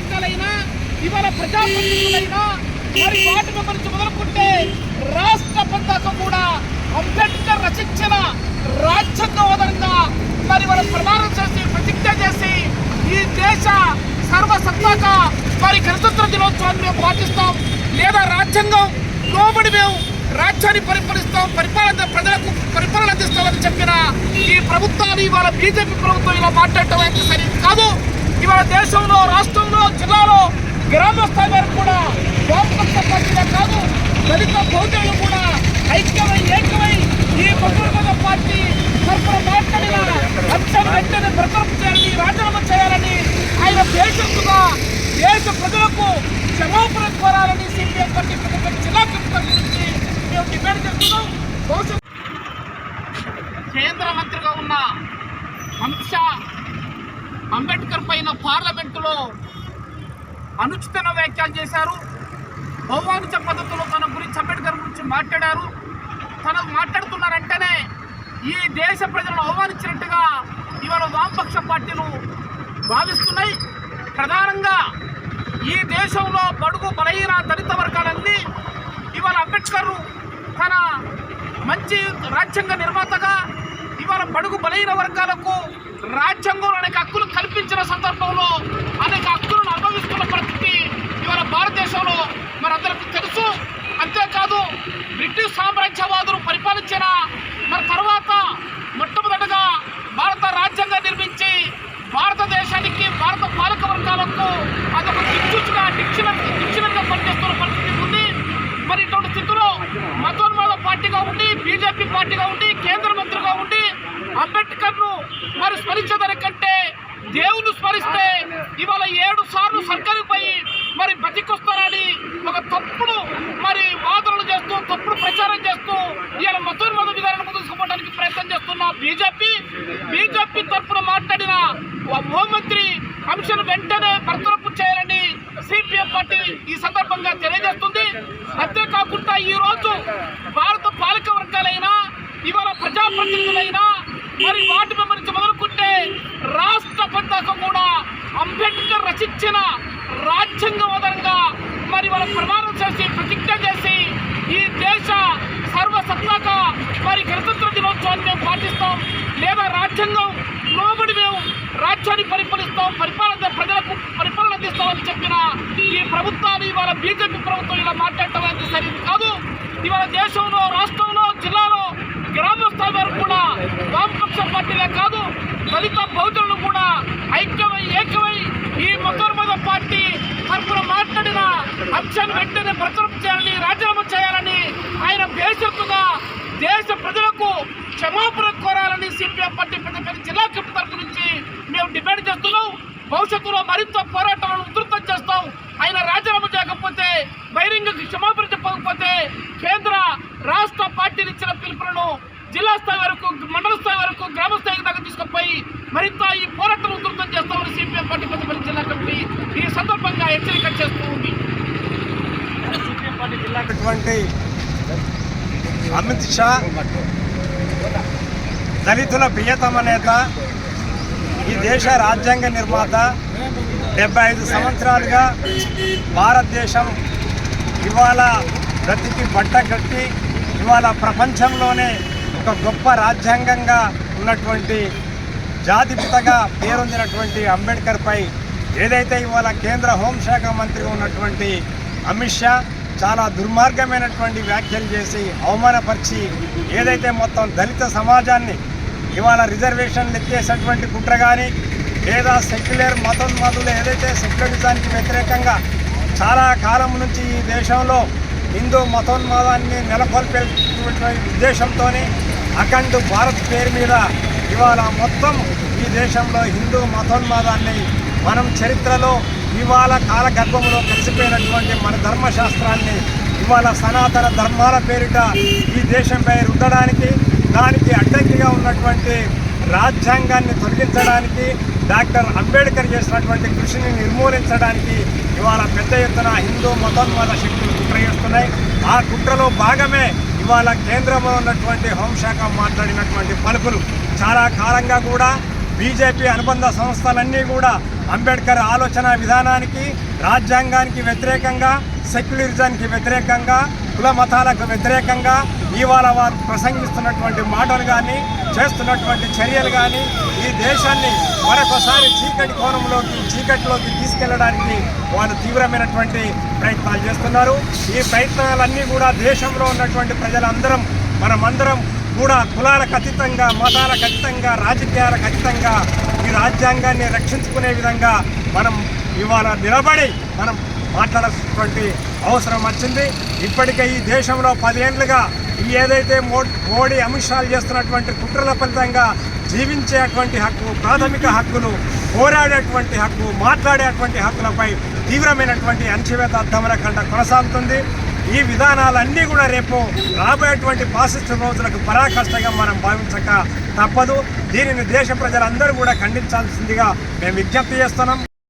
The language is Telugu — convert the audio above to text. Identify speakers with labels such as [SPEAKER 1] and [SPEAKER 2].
[SPEAKER 1] వర్గాలైనా ఇవాళ ప్రజాప్రతినిధులైనా మరి వాటిని గురించి మొదలుకుంటే రాష్ట్ర పతాకం కూడా అంబేద్కర్ రచించిన రాజ్యాంగ మరి మనం ప్రమాణం చేసి ప్రతిజ్ఞ చేసి ఈ దేశ సర్వసత్తాక మరి గణతంత్ర దినోత్సవాన్ని మేము పాటిస్తాం. లేదా రాజ్యాంగం లోబడి మేము రాజ్యాన్ని పరిపాలిస్తాం పరిపాలన ప్రజలకు పరిపాలన అందిస్తామని చెప్పిన ఈ ప్రభుత్వాన్ని ఇవాళ బీజేపీ ప్రభుత్వం ఇలా మాట్లాడటం అయితే సరి కాదు. ఇవాళ దేశంలో రాష్ట్రంలో జిల్లాలో గ్రామ స్థాయి వరకు కూడా వామపక్ష పార్టీలే కాదు దళిత బౌద్ధులు కూడా ఐక్యమై ఏకమై ఈ బహుమత పార్టీ తరఫున మాట్లాడిన అంశం వెంటనే ప్రకటన చేయాలని రాజీనామా చేయాలని ఆయన దేశంగా దేశ ప్రజలకు క్షమాపణ కోరాలని సిపిఎం పార్టీ ప్రతి జిల్లా కమిటీ నుంచి మేము డిమాండ్ చేస్తున్నాం భవిష్యత్ కేంద్ర మంత్రిగా ఉన్న అమిత్ షా అంబేద్కర్ పైన పార్లమెంటులో అనుచితన వ్యాఖ్యలు చేశారు. బహుమానుష పద్ధతిలో తన గురించి అంబేద్కర్ గురించి మాట్లాడారు. తను మాట్లాడుతున్నారంటేనే ఈ దేశ ప్రజలను అవమానించినట్టుగా ఇవాళ వామపక్ష పార్టీలు భావిస్తున్నాయి. ప్రధానంగా ఈ దేశంలో బడుగు బలహీన దళిత వర్గాలన్నీ ఇవాళ అంబేద్కర్ తన మంచి రాజ్యాంగ నిర్మాతగా ఇవాళ బడుగు బలహీన వర్గాలకు రాజ్యాంగంలో అనేక హక్కులు కల్పించిన సందర్భంలో అనేక హక్కులను అనుభవిస్తున్న పరిస్థితి ఇవాళ భారతదేశంలో దేవుని స్మరిస్తే ఇవాళ ఏడు సార్లు సర్కారుపై మరి బతికొస్తారని ఒక తప్పుడు మరి వాదనలు చేస్తూ తప్పుడు ప్రచారం చేస్తూ ఇవాళ మతోన్మాద విధానం ముందు తీసుకోవడానికి ప్రయత్నం చేస్తున్న బీజేపీ బీజేపీ తరఫున మాట్లాడిన హోంమంత్రి కమిషన్ వెంటనే బర్తరపు చేయాలని సిపిఎం పార్టీ ఈ సందర్భంగా తెలియజేస్తుంది. అంతేకాకుండా ఈ రోజు భారత పాలక వర్గాలైనా ఇవాళ ప్రజాప్రతినిధులైనా మరి వాటి నుంచి మొదలుకుంటే రాష్ట్ర కూడా అంబేద్కర్ రచించిన రాజ్యాంగవాదంగా మరి వాళ్ళ ప్రమాణం చేసి ప్రతిజ్ఞ చేసి ఈ దేశ సర్వసత్తాక మరి గణతంత్ర దినోత్సవాన్ని మేము పాటిస్తాం. లేదా రాజ్యాంగం లోబడి మేము రాజ్యాన్ని పరిపాలిస్తాం పరిపాలన ప్రజలకు పరిపాలన అందిస్తామని చెప్పిన ఈ ప్రభుత్వాలు ఇవాళ బీజేపీ ప్రభుత్వం ఇలా మాట్లాడటం అనేది సరి కాదు. ఇవాళ దేశంలో రాష్ట్రంలో జిల్లాలో గ్రామ స్థాయి వరకు కూడా వామపక్ష పార్టీలే కాదు దళిత బహుజనులు కూడా ఐక్యమై ఏకమై ఈ మతోన్మద పార్టీ తరఫున మాట్లాడిన అంశాన్ని వెంటనే ప్రచురం చేయాలని రాజీనామా చేయాలని ఆయన బేషరతుగా దేశ ప్రజలకు క్షమాపణ కోరాలని సిపిఎం పార్టీ పెద్ద పెద్ద జిల్లా కమిటీ తరఫు నుంచి మేము డిమాండ్ చేస్తున్నాం. భవిష్యత్తులో మరింత పోరాటాలను ఉధృతం చేస్తాం. ఆయన రాజీనామా చేయకపోతే బహిరంగ క్షమాపణ చెప్పకపోతే కేంద్ర రాష్ట్ర పార్టీలు ఇచ్చిన పిలుపులను జిల్లా స్థాయి వరకు మండల స్థాయి వరకు గ్రామ స్థాయి దాకా తీసుకుపోయి మరింత ఈ పోరాటం ఉధృతం చేస్తామని సిపిఎం పార్టీ పెద్దపల్లి జిల్లా కమిటీ ఈ సందర్భంగా హెచ్చరిక చేస్తూ ఉంది.
[SPEAKER 2] అటువంటి అమిత్ షా దళితుల ప్రియతమ నేత ఈ దేశ రాజ్యాంగ నిర్మాత డెబ్బై ఐదు సంవత్సరాలుగా భారతదేశం ఇవాళ బ్రతికి బట్ట కట్టి ఇవాళ ప్రపంచంలోనే ఒక గొప్ప రాజ్యాంగంగా ఉన్నటువంటి జాతిపితగా పేరొందినటువంటి అంబేద్కర్పై ఏదైతే ఇవాళ కేంద్ర హోంశాఖ మంత్రిగా ఉన్నటువంటి అమిత్ షా చాలా దుర్మార్గమైనటువంటి వ్యాఖ్యలు చేసి అవమానపరిచి ఏదైతే మొత్తం దళిత సమాజాన్ని ఇవాళ రిజర్వేషన్లు ఎత్తేసినటువంటి కుట్ర కానీ లేదా సెక్యులర్ మతోన్మాదులు ఏదైతే సెక్యులరిజానికి వ్యతిరేకంగా చాలా కాలం నుంచి ఈ దేశంలో హిందూ మతోన్మాదాన్ని నెలకొల్పేటువంటి ఉద్దేశంతో అఖండ్ భారత్ పేరు మీద ఇవాళ మొత్తం ఈ దేశంలో హిందూ మతోన్మాదాన్ని మనం చరిత్రలో ఇవాళ కాలగర్భంలో కలిసిపోయినటువంటి మన ధర్మశాస్త్రాన్ని ఇవాళ సనాతన ధర్మాల పేరిట ఈ దేశంపై రుద్దడానికి దానికి అడ్డంకిగా ఉన్నటువంటి రాజ్యాంగాన్ని తొలగించడానికి డాక్టర్ అంబేద్కర్ చేసినటువంటి కృషిని నిర్మూలించడానికి ఇవాళ పెద్ద ఎత్తున హిందూ మతోన్మాద శక్తులు కుట్ర చేస్తున్నాయి ఆ కుట్రలో భాగమే ఇవాళ కేంద్రంలో ఉన్నటువంటి హోంశాఖ మాట్లాడినటువంటి పలుకులు. చాలా కాలంగా కూడా బీజేపీ అనుబంధ సంస్థలన్నీ కూడా అంబేద్కర్ ఆలోచన విధానానికి రాజ్యాంగానికి వ్యతిరేకంగా సెక్యులరిజానికి వ్యతిరేకంగా కుల మతాలకు వ్యతిరేకంగా ఇవాళ వారు ప్రసంగిస్తున్నటువంటి మాటలు కానీ చేస్తున్నటువంటి చర్యలు కానీ ఈ దేశాన్ని మరొకసారి చీకటి కోణంలోకి చీకటిలోకి తీసుకెళ్ళడానికి వాళ్ళు తీవ్రమైనటువంటి ప్రయత్నాలు చేస్తున్నారు. ఈ ప్రయత్నాలన్నీ కూడా దేశంలో ఉన్నటువంటి ప్రజలందరం మనమందరం కూడా కులాలకు అతీతంగా మతాలకు అతీతంగా రాజకీయాలకు అతీతంగా ఈ రాజ్యాంగాన్ని రక్షించుకునే విధంగా మనం ఇవాళ నిలబడి మనం మాట్లాడాల్సినటువంటి అవసరం వచ్చింది. ఇప్పటికే ఈ దేశంలో పదేళ్ళుగా ఈ ఏదైతే మో మోడీ అమిత్ షాలు చేస్తున్నటువంటి కుట్రల ఫలితంగా జీవించేటువంటి హక్కు ప్రాథమిక హక్కులు పోరాడేటువంటి హక్కు మాట్లాడేటువంటి హక్కులపై తీవ్రమైనటువంటి అణచివేత కండ కొనసాగుతుంది. ఈ విధానాలన్నీ కూడా రేపు రాబోయేటువంటి పాసిస్ట్ రోజులకు పరాకాష్ఠగా మనం భావించక తప్పదు. దీనిని దేశ ప్రజలందరూ కూడా ఖండించాల్సిందిగా మేము విజ్ఞప్తి చేస్తున్నాం.